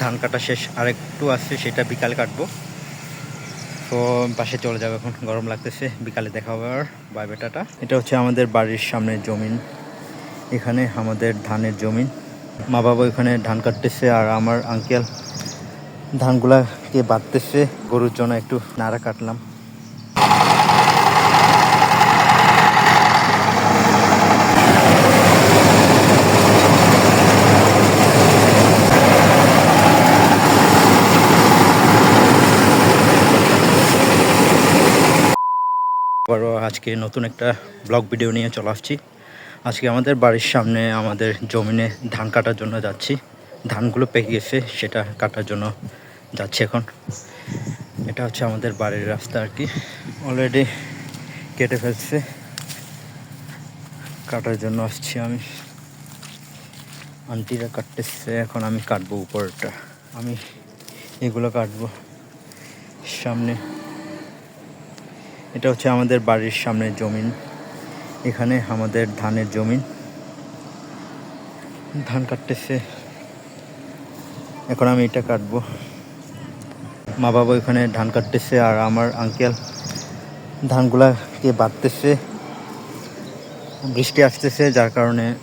ধান কাটা শেষ আরেকটু আছে, সেটা বিকাল কাটবো। তো পাশে চলে যাবে এখন, গরম লাগতেছে, বিকালে দেখা হবে আর বাই বেটাটা এটা হচ্ছে আমাদের বাড়ির সামনের জমিন। এখানে আমাদের ধানের জমিন। মা বাবা ওইখানে ধান কাটতেছে আর আমার আঙ্কেল ধানগুলাকে বাঁধতেছে। গরুর জন্য একটু নাড়া কাটলাম। আবারও আজকে নতুন একটা ব্লগ ভিডিও নিয়ে চলে আসছি। আজকে আমাদের বাড়ির সামনে আমাদের জমিনে ধান কাটার জন্য যাচ্ছি। ধানগুলো পেকে গেছে, সেটা কাটার জন্য যাচ্ছি এখন। এটা হচ্ছে আমাদের বাড়ির রাস্তা আর কি। অলরেডি কেটে ফেলছে। কাটার জন্য আসছি আমি। আন্টিরা কাটতেছে, এখন আমি কাটবো উপরটা। আমি এগুলো কাটবো। সামনে এটা হচ্ছে আমাদের বাড়ির সামনের জমিন। এখানে আমাদের ধানের জমিন। ধান কাটতেছে। এখন আমি এটা কাটবো। মা বাবা ওইখানে ধান কাটতেছে আর আমার আঙ্কেল ধানগুলাকে বাঁধতেছে। বৃষ্টি আসতেছে, যার কারণে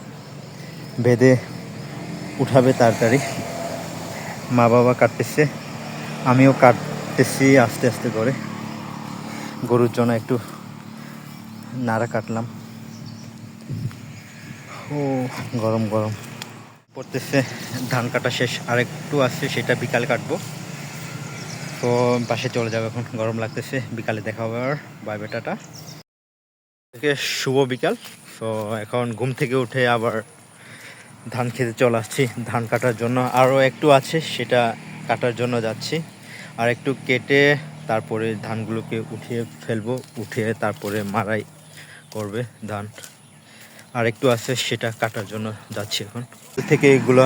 বেঁধে উঠাবে তাড়াতাড়ি। মা বাবা কাটতেছে। আমিও কাটতেছি আস্তে আস্তে করে। গরুর জন্য একটু নাড়া কাটলাম। ও, গরম গরম। পড়তেছে, ধান কাটা শেষ, আরেকটু আছে, সেটা বিকালে কাটবো। তো পাশে চলে যাবে এখন, গরম লাগতেছে, বিকালে দেখা হবে আর বাই বেটাটা শুভ বিকাল, তো এখন ঘুম থেকে উঠে আবার ধান খেতে চলে আসছি, ধান কাটার জন্য। আরও একটু আছে, সেটা কাটার জন্য যাচ্ছি। আর একটু কেটে তারপরে ধানগুলোকে উঠিয়ে ফেলব, উঠিয়ে তারপরে মারাই করবে ধান। আর একটু আছে, সেটা কাটার জন্য যাচ্ছি এখন। থেকে এগুলো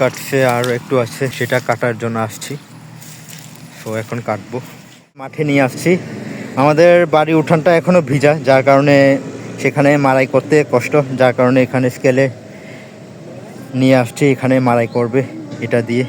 কাটছে, আর একটু আছে, সেটা কাটার জন্য আসছি। তো এখন কাটবো। মাঠে নিয়ে আসছি। আমাদের বাড়ি উঠানটা এখনও ভিজা, যার কারণে সেখানে মারাই করতে কষ্ট। যার কারণে এখানে স্কেলে নিয়ে আসছি, এখানে মারাই করবে, এটা দিয়ে।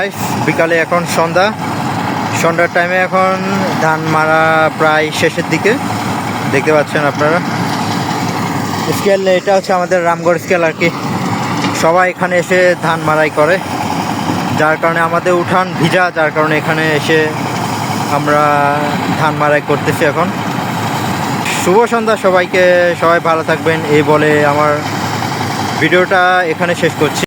গাইস বিকালে এখন সন্ধ্যা। সন্ধ্যার টাইমে এখন ধান মারা প্রায় শেষের দিকে। দেখতে পাচ্ছেন আপনারা। স্কেল এটা হচ্ছে আমাদের রামগড় স্কেল আর কি। সবাই এখানে এসে ধান মারাই করে। যার কারণে আমাদের উঠান ভিজা, যার কারণে এখানে এসে আমরা ধান মারাই করতেছি এখন। শুভ সন্ধ্যা সবাইকে। সবাই ভালো থাকবেন। এই বলে আমার ভিডিওটা এখানে শেষ করছি।